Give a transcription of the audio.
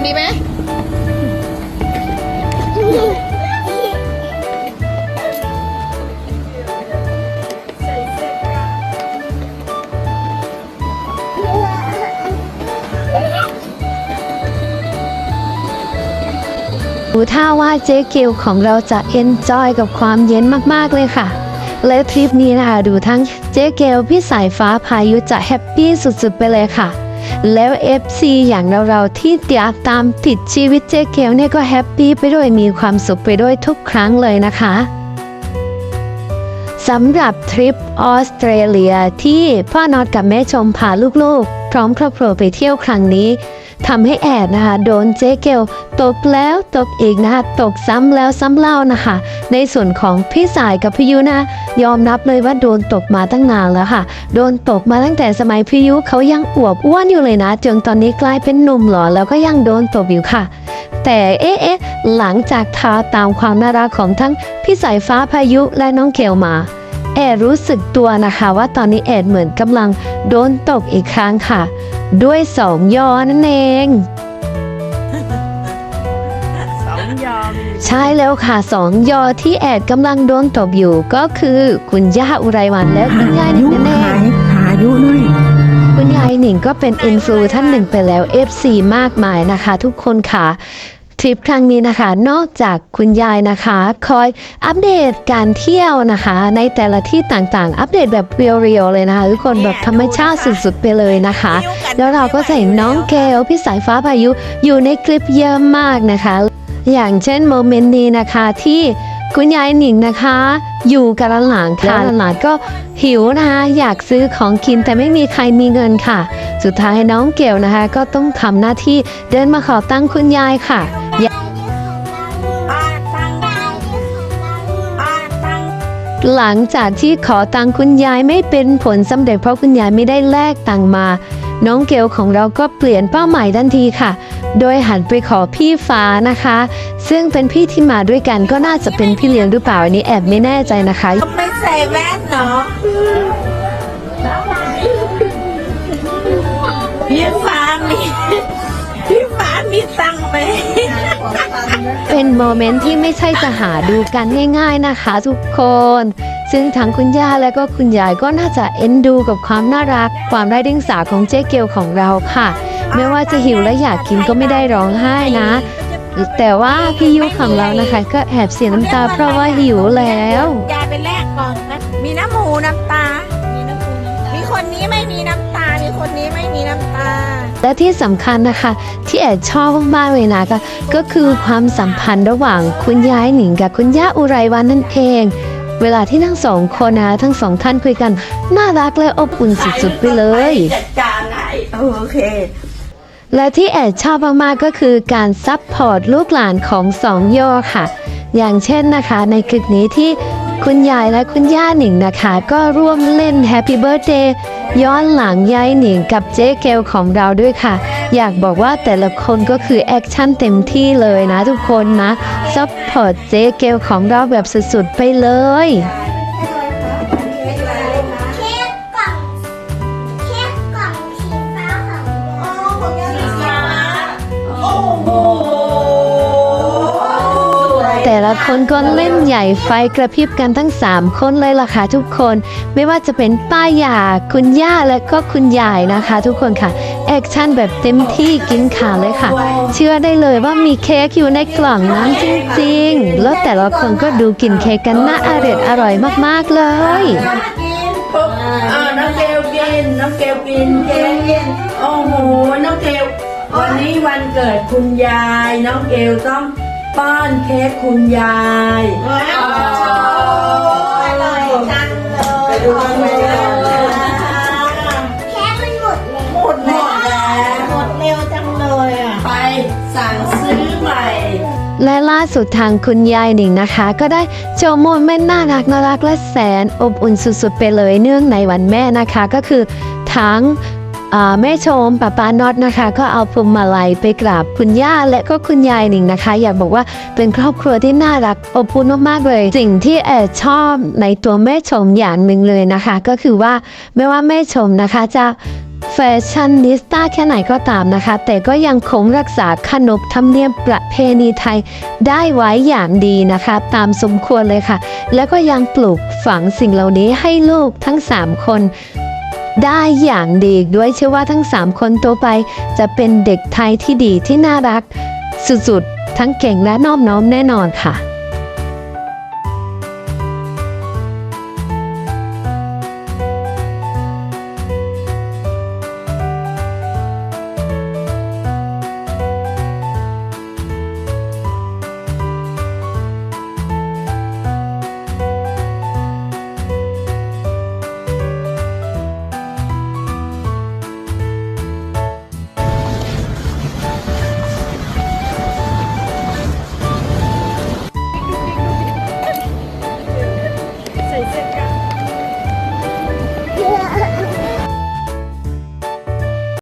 งดีไหมดูท่าว่าเจ๊เกลของเราจะเอนจอยกับความเย็นมากๆเลยค่ะ และทริปนี้นะคะ ดูทั้งเจ๊เกลพี่สายฟ้าพายุจะแฮปปี้สุดๆไปเลยค่ะ แล้ว FC อย่างเราๆที่ติดตามติดชีวิตเจ๊เกลเนี่ยก็แฮปปี้ไปด้วยมีความสุขไปด้วยทุกครั้งเลยนะคะ สำหรับทริปออสเตรเลียที่พ่อนอดกับแม่ชมพาลูกๆ พร้อมครอบครัวไปเที่ยวครั้งนี้ทำให้แอดนะคะโดนเจ๊เกลตกแล้วตกอีกนะคะตกซ้ำแล้วซ้ำเล่านะคะ ในส่วนของพี่สายกับพี่ยุนะ ยอมรับเลยว่าโดนตกมาตั้งนานแล้วค่ะ โดนตกมาตั้งแต่สมัยพี่ยุเขายังอวบอ้วนอยู่เลยนะจนตอนนี้กลายเป็นหนุ่มหล่อแล้วก็ยังโดนตบอยู่ค่ะ แต่เอ๊ะหลังจากทาตามความน่ารักของทั้งพี่สายฟ้าพายุและน้องเกลมา ดรู้สึกตัวนะคะว่าตอนนี้แอดเหมือนกำลังโดนตกอีกครั้งค่ะ ด้วยสองยอนั่นเองสองยอมใช่แล้วค่ะสองยอที่แอดกำลังโดนตบอยู่ก็คือ คุณย่าอุไรวันและคุณยายหนิงนั่นเองหายหายุหน่อยคุณยายหนิงก็เป็นอินฟลูท่านหนึ่งไปแล้ว FC มากมายนะคะทุกคนค่ะ ทริปครั้งนี้นะคะ นอกจากคุณยายนะคะ คอยอัปเดตการเที่ยวนะคะ ในแต่ละที่ต่างๆ อัปเดตแบบเรียวๆเลยนะคะทุกคนแบบธรรมชาติสุดๆไปเลยนะคะ แล้วเราก็จะเห็นน้องเกลพี่สายฟ้าพายุอยู่ในคลิปเยอะมากนะคะ อย่างเช่นโมเมนต์นี้นะคะที่คุณยายหนิงนะคะ อยู่กับหลานค่ะหลานก็หิวนะคะ อยากซื้อของกินแต่ไม่มีใครมีเงินค่ะ สุดท้ายน้องเกลนะคะ ก็ต้องทำหน้าที่เดินมาขอตั้งคุณยายค่ะ หลังจากที่ขอตังค์คุณยายไม่เป็นผลสำเร็จเพราะคุณยายไม่ได้แลกตังค์มา น้องเกลของเราก็เปลี่ยนเป้าหมายทันทีค่ะ โดยหันไปขอพี่ฟ้านะคะ ซึ่งเป็นพี่ที่มาด้วยกันก็น่าจะเป็นพี่เลี้ยงหรือเปล่าอันนี้แอบไม่แน่ใจนะคะ ไม่ใส่แว่นเนาะพี่ฟ้ามีพี่ฟ้า มีตังค์ไหมเป็นโมเมนต์ที่ไม่ใช่จะหาดูกันง่าย ๆนะคะ ทุกคน ซึ่งทั้งคุณย่าและก็คุณยายก็น่าจะเอ็นดูกับความน่ารัก ความไร้เดียงสาของเจ๊เกลของเราค่ะ ไม่ว่าจะหิวและอยากกินก็ไม่ได้ร้องไห้นะ แต่ว่าพี่ยุของเรานะคะ ก็แอบเสียน้ำตาเพราะว่าหิวแล้ว ยายไปแลกก่อนนะมีน้ำหมูน้ำตามีน้ำหมูน้ำตา มีคนนี้ไม่มีน้ำ และที่สำคัญนะคะ ที่แอบชอบมากๆเลยนะก็ก็คือความสัมพันธ์ระหว่างคุณยายหนิงกับคุณย่าอุไรวันนั่นเอง เวลาที่ทั้งสองคนนะทั้งสองท่านคุยกัน น่ารักและอบอุ่นสุดๆไปเลย จัดการไหนโอเคและที่แอดชอบมากๆก็คือการซัพพอร์ตลูกหลานของสองโยอค่ะ อย่างเช่นนะคะ ในคลิปนี้ที่คุณยายและคุณย่าหนิงนะคะ ก็ร่วมเล่น Happy Birthday ย้อนหลังยายหนิงกับเจ๊เกลของเราด้วยค่ะ อยากบอกว่าแต่ละคนก็คือแอคชั่นเต็มที่เลยนะทุกคนนะซัพพอร์ตเจ๊เกลของเราแบบสุดๆไปเลย ละคนก็เล่นใหญ่ไฟกระพริบกันทั้ง 3 คนเลยล่ะค่ะทุกคน ไม่ว่าจะเป็นป้ายาคุณย่าและก็คุณยายนะคะ ทุกคนค่ะแอคชั่นแบบเต็มที่กินขาเลยค่ะ เชื่อได้เลยว่ามีเค้กอยู่ในกล่องนั้นจริงๆ แล้วแต่ละคนก็ดูกินเค้กกันน่าอร่อยอร่อยมากๆเลยปุ๊บอ่าน้องเกลกิน น้องเกลกินเกลกินโอ้โห น้องเกลวันนี้วันเกิดคุณยาย น้องเกลต้อง ป้อนเค้กคุณยายว้าวอร่อยจังเลยไปดูกันเลยเค้กมันหมดแล้วหมดแล้วหมดเร็วจังเลยอะ ไปสั่งซื้อใหม่ และล่าสุดทางคุณยายหนิงนะคะ ก็ได้โชว์โมเมนต์น่ารักน่ารักและแสนอบอุ่นสุดๆไปเลยเนื่องในวันแม่นะคะก็คือทั้งอ่า แม่ชมป้าป้าน็อตนะคะ ก็เอาพวงมาลัยไปกราบคุณย่าและก็คุณยายหนิงนะคะ อยากบอกว่าเป็นครอบครัวที่น่ารักอบอุ่นมากๆเลย สิ่งที่แอบชอบในตัวแม่ชมอย่างหนึ่งเลยนะคะ ก็คือว่าไม่ว่าแม่ชมนะคะจะแฟชั่นนิสต้าแค่ไหนก็ตามนะคะ แต่ก็ยังคงรักษาขนบธรรมเนียมประเพณีไทยได้ไว้อย่างดีนะคะ ตามสมควรเลยค่ะ แล้วก็ยังปลูกฝังสิ่งเหล่านี้ให้ลูกทั้ง 3 คน ได้อย่างดีอีกด้วยเชื่อว่าทั้ง 3 คนโตไป จะเป็นเด็กไทยที่ดีที่น่ารัก สุดๆ ทั้งเก่งและนอบน้อมแน่นอนค่ะ